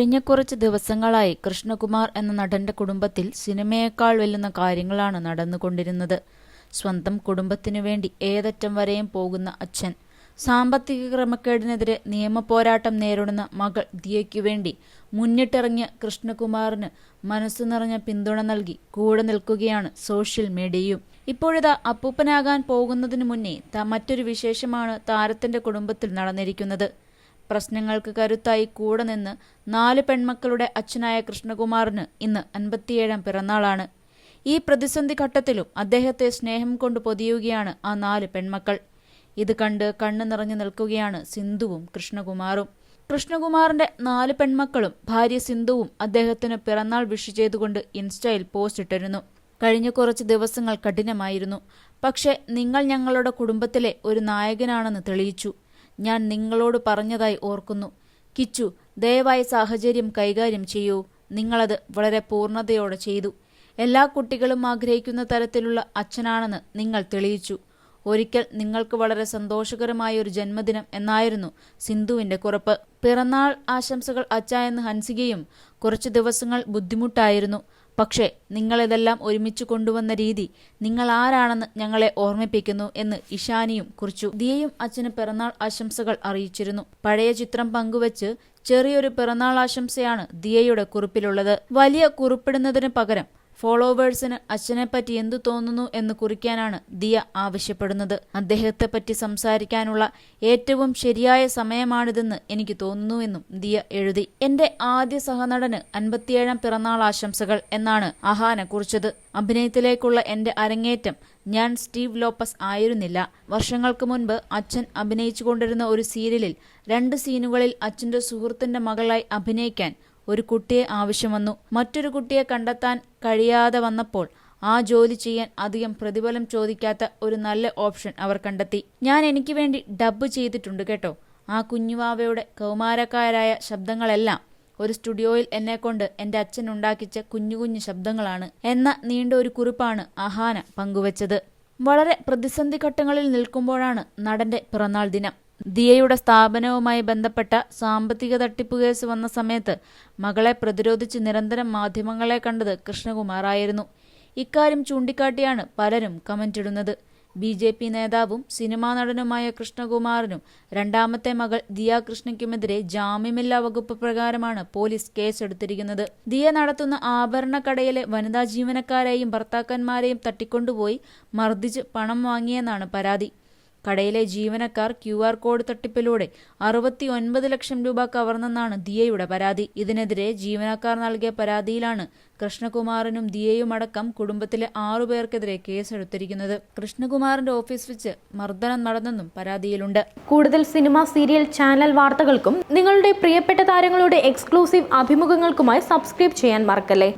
കഴിഞ്ഞ കുറച്ച് ദിവസങ്ങളായി കൃഷ്ണകുമാർ എന്ന നടന്റെ കുടുംബത്തിൽ സിനിമയേക്കാൾ വെല്ലുന്ന കാര്യങ്ങളാണ് നടന്നുകൊണ്ടിരുന്നത്. സ്വന്തം കുടുംബത്തിനു വേണ്ടി ഏതറ്റം വരെയും പോകുന്ന അച്ഛൻ സാമ്പത്തിക ക്രമക്കേടിനെതിരെ നിയമപോരാട്ടം നേരിടുന്ന മകൾ ദിയയ്ക്കു വേണ്ടി മുന്നിട്ടിറങ്ങിയ കൃഷ്ണകുമാറിന് മനസ്സു നിറഞ്ഞ പിന്തുണ നൽകി കൂടെ നിൽക്കുകയാണ് സോഷ്യൽ മീഡിയയും. ഇപ്പോഴിതാ അപ്പൂപ്പനാകാൻ പോകുന്നതിനു മുന്നേ മറ്റൊരു വിശേഷമാണ് താരത്തിന്റെ കുടുംബത്തിൽ നടന്നിരിക്കുന്നത്. പ്രശ്നങ്ങൾക്ക് കരുത്തായി കൂടെ നിന്ന് നാല് പെൺമക്കളുടെ അച്ഛനായ കൃഷ്ണകുമാറിന് ഇന്ന് അൻപത്തിയേഴാം പിറന്നാളാണ്. ഈ പ്രതിസന്ധി ഘട്ടത്തിലും അദ്ദേഹത്തെ സ്നേഹം കൊണ്ട് പൊതിയുകയാണ് ആ നാല് പെൺമക്കൾ. ഇത് കണ്ട് കണ്ണു നിറഞ്ഞു നിൽക്കുകയാണ് സിന്ധുവും കൃഷ്ണകുമാറും. കൃഷ്ണകുമാറിന്റെ നാല് പെൺമക്കളും ഭാര്യ സിന്ധുവും അദ്ദേഹത്തിന് പിറന്നാൾ വിഷ് ചെയ്തുകൊണ്ട് ഇൻസ്റ്റയിൽ പോസ്റ്റ് ഇട്ടിരുന്നു. കഴിഞ്ഞ കുറച്ച് ദിവസങ്ങൾ കഠിനമായിരുന്നു. പക്ഷേ നിങ്ങൾ ഞങ്ങളുടെ കുടുംബത്തിലെ ഒരു നായകനാണെന്ന് തെളിയിച്ചു. ഞാൻ നിങ്ങളോട് പറഞ്ഞതായി ഓർക്കുന്നു. കിച്ചു ദയവായി സാഹചര്യം കൈകാര്യം ചെയ്യൂ. നിങ്ങളത് വളരെ പൂർണതയോടെ ചെയ്തു. എല്ലാ കുട്ടികളും ആഗ്രഹിക്കുന്ന തരത്തിലുള്ള അച്ഛനാണെന്ന് നിങ്ങൾ തെളിയിച്ചു. ഒരിക്കൽ നിങ്ങൾക്ക് വളരെ സന്തോഷകരമായ ഒരു ജന്മദിനം എന്നായിരുന്നു സിന്ധുവിന്റെ കുറപ്പ്. പിറന്നാൾ ആശംസകൾ അച്ഛ എന്ന് ഹൻസികയും കുറച്ചു ദിവസങ്ങൾ ബുദ്ധിമുട്ടായിരുന്നു. പക്ഷേ നിങ്ങളിതെല്ലാം ഒരുമിച്ച് കൊണ്ടുവന്ന രീതി നിങ്ങൾ ആരാണെന്ന് ഞങ്ങളെ ഓർമ്മിപ്പിക്കുന്നു എന്ന് ഇഷാനിയും കുറിച്ചു. ദിയയും അച്ഛന് പിറന്നാൾ ആശംസകൾ അറിയിച്ചിരുന്നു. പഴയ ചിത്രം പങ്കുവച്ച് ചെറിയൊരു പിറന്നാൾ ആശംസയാണ് ദിയയുടെ കുറിപ്പിലുള്ളത്. വലിയ കുറിപ്പിടുന്നതിന് പകരം ഫോളോവേഴ്സിന് അച്ഛനെപ്പറ്റി എന്തു തോന്നുന്നു എന്ന് കുറിക്കാനാണ് ദിയ ആവശ്യപ്പെടുന്നത്. അദ്ദേഹത്തെപ്പറ്റി സംസാരിക്കാനുള്ള ഏറ്റവും ശരിയായ സമയമാണിതെന്ന് എനിക്ക് തോന്നുന്നു എന്നും ദിയ എഴുതി. എന്റെ ആദ്യ സഹനടന് അൻപത്തിയേഴാം പിറന്നാൾ ആശംസകൾ എന്നാണ് അഹാന കുറിച്ചത്. അഭിനയത്തിലേക്കുള്ള എന്റെ അരങ്ങേറ്റം ഞാൻ സ്റ്റീവ് ലോപ്പസ് ആയിരുന്നില്ല. വർഷങ്ങൾക്ക് മുൻപ് അച്ഛൻ അഭിനയിച്ചുകൊണ്ടിരുന്ന ഒരു സീരിയലിൽ രണ്ട് സീനുകളിൽ അച്ഛന്റെ സുഹൃത്തിന്റെ മകളായി അഭിനയിക്കാൻ ഒരു കുട്ടിയെ ആവശ്യം വന്നു. മറ്റൊരു കുട്ടിയെ കണ്ടെത്താൻ കഴിയാതെ വന്നപ്പോൾ ആ ജോലി ചെയ്യാൻ അധികം പ്രതിഫലം ചോദിക്കാത്ത ഒരു നല്ല ഓപ്ഷൻ അവർ കണ്ടെത്തി. ഞാൻ എനിക്ക് വേണ്ടി ഡബ്ബ് ചെയ്തിട്ടുണ്ട് കേട്ടോ. ആ കുഞ്ഞുവാവയുടെ കൗമാരക്കാരായ ശബ്ദങ്ങളെല്ലാം ഒരു സ്റ്റുഡിയോയിൽ എന്നെക്കൊണ്ട് എന്റെ അച്ഛൻ ഉണ്ടാക്കിച്ച കുഞ്ഞു കുഞ്ഞു ശബ്ദങ്ങളാണ് എന്ന നീണ്ട ഒരു കുറിപ്പാണ് അഹാന പങ്കുവച്ചത്. വളരെ പ്രതിസന്ധി ഘട്ടങ്ങളിൽ നിൽക്കുമ്പോഴാണ് നടന്റെ പിറന്നാൾ ദിനം. ദിയയുടെ സ്ഥാപനവുമായി ബന്ധപ്പെട്ട സാമ്പത്തിക തട്ടിപ്പ് കേസ് വന്ന സമയത്ത് മകളെ പ്രതിരോധിച്ച് നിരന്തരം മാധ്യമങ്ങളെ കണ്ടത് കൃഷ്ണകുമാറായിരുന്നു. ഇക്കാര്യം ചൂണ്ടിക്കാട്ടിയാണ് പലരും കമന്റിടുന്നത് ബി ജെ പി നേതാവും സിനിമാ നടനുമായ കൃഷ്ണകുമാറിനും രണ്ടാമത്തെ മകൾ ദിയ കൃഷ്ണയ്ക്കുമെതിരെ ജാമ്യമില്ലാ വകുപ്പ് പ്രകാരമാണ് പോലീസ് കേസെടുത്തിരിക്കുന്നത്. ദിയ നടത്തുന്ന ആഭരണ കടയിലെ വനിതാ ജീവനക്കാരെയും ഭർത്താക്കന്മാരെയും തട്ടിക്കൊണ്ടുപോയി മർദ്ദിച്ച് പണം വാങ്ങിയെന്നാണ് പരാതി. കടയിലെ ജീവനക്കാർ ക്യു ആർ കോഡ് തട്ടിപ്പിലൂടെ അറുപത്തി ഒൻപത് ലക്ഷം രൂപ കവർന്നെന്നാണ് ദിയയുടെ പരാതി. ഇതിനെതിരെ ജീവനക്കാർ നൽകിയ പരാതിയിലാണ് കൃഷ്ണകുമാറിനും ദിയയും അടക്കം കുടുംബത്തിലെ ആറുപേർക്കെതിരെ കേസെടുത്തിരിക്കുന്നത്. കൃഷ്ണകുമാറിന്റെ ഓഫീസ് വെച്ച് മർദ്ദനം നടന്നെന്നും പരാതിയിലുണ്ട്. കൂടുതൽ സിനിമ സീരിയൽ ചാനൽ വാർത്തകൾക്കും നിങ്ങളുടെ പ്രിയപ്പെട്ട താരങ്ങളുടെ എക്സ്ക്ലൂസീവ് അഭിമുഖങ്ങൾക്കുമായി സബ്സ്ക്രൈബ് ചെയ്യാൻ മറക്കല്ലേ?